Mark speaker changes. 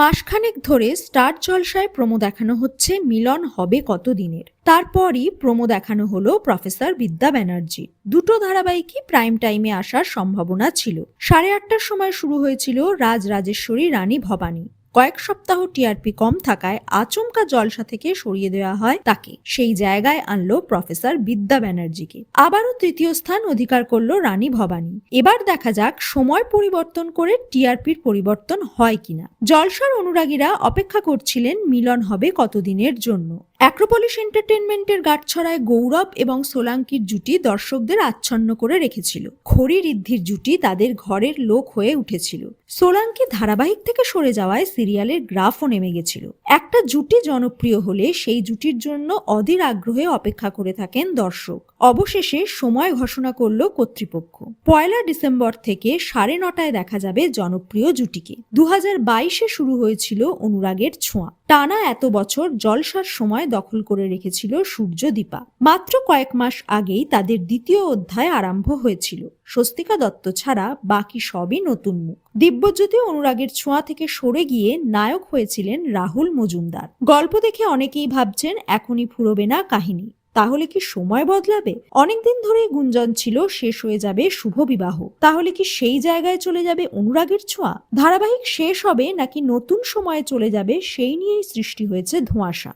Speaker 1: মাসখানেক ধরে স্টার জলসায় প্রমো দেখানো হচ্ছে, মিলন হবে কত দিনের তারপরই প্রমো দেখানো হলো প্রফেসর বিদ্যা ব্যানার্জি। দুটো ধারাবাহিকই প্রাইম টাইমে আসার সম্ভাবনা ছিল। সাড়ে আটটার সময় শুরু হয়েছিল রাজ রাজেশ্বরী, রানী ভবানী। কয়েক সপ্তাহ টিআরপি কম থাকায় আচমকা জলসা থেকে সরিয়ে দেওয়া হয় তাকে। সেই জায়গায় আনলো প্রফেসর বিদ্যা ব্যানার্জিকে। আবারও তৃতীয় স্থান অধিকার করল রানী ভবানী। এবার দেখা যাক সময় পরিবর্তন করে টিআরপির পরিবর্তন হয় কিনা। জলসার অনুরাগীরা অপেক্ষা করছিলেন মিলন হবে কতদিনের জন্য। অ্যাক্রোপলিস এন্টারটেনমেন্টের গাঁটছড়ায় গৌরব এবং সোলাঙ্কির জুটি দর্শকদের আচ্ছন্ন করে রেখেছিল। খড়ি ঋদ্ধির জুটি তাদের ঘরের লোক হয়ে উঠেছিল। সোলাঙ্কি ধারাবাহিক থেকে সরে যাওয়ায় সিরিয়ালের গ্রাফও নেমে গেছিল। একটা জুটি জনপ্রিয় হলে সেই জুটির জন্য অধীর আগ্রহে অপেক্ষা করে থাকেন দর্শক। অবশেষে সময় ঘোষণা করল কর্তৃপক্ষ। পয়লা ডিসেম্বর থেকে সাড়ে নটায় দেখা যাবে জনপ্রিয় জুটিকে। দু হাজার শুরু হয়েছিল অনুরাগের ছোঁয়া। টানা এত বছর জলসার সময় দখল করে রেখেছিল সূর্য দীপা। মাত্র কয়েক মাস আগেই তাদের দ্বিতীয় অধ্যায় আরম্ভ হয়েছিল। স্বস্তিকা দত্ত ছাড়া বাকি সবই নতুন মুখ। দিব্যজ্যোতি অনুরাগের ছোঁয়া থেকে সরে গিয়ে নায়ক হয়েছিলেন রাহুল মজুমদার। গল্প দেখে অনেকেই ভাবছেন এখনই ফুরবে না কাহিনী। তাহলে কি সময় বদলাবে? অনেকদিন ধরেই গুঞ্জন ছিল, শেষ হয়ে যাবে শুভ বিবাহ। তাহলে কি সেই জায়গায় চলে যাবে অনুরাগের ছোঁয়া? ধারাবাহিক শেষ হবে নাকি নতুন সময়ে চলে যাবে সেই নিয়েই সৃষ্টি হয়েছে ধোঁয়াশা।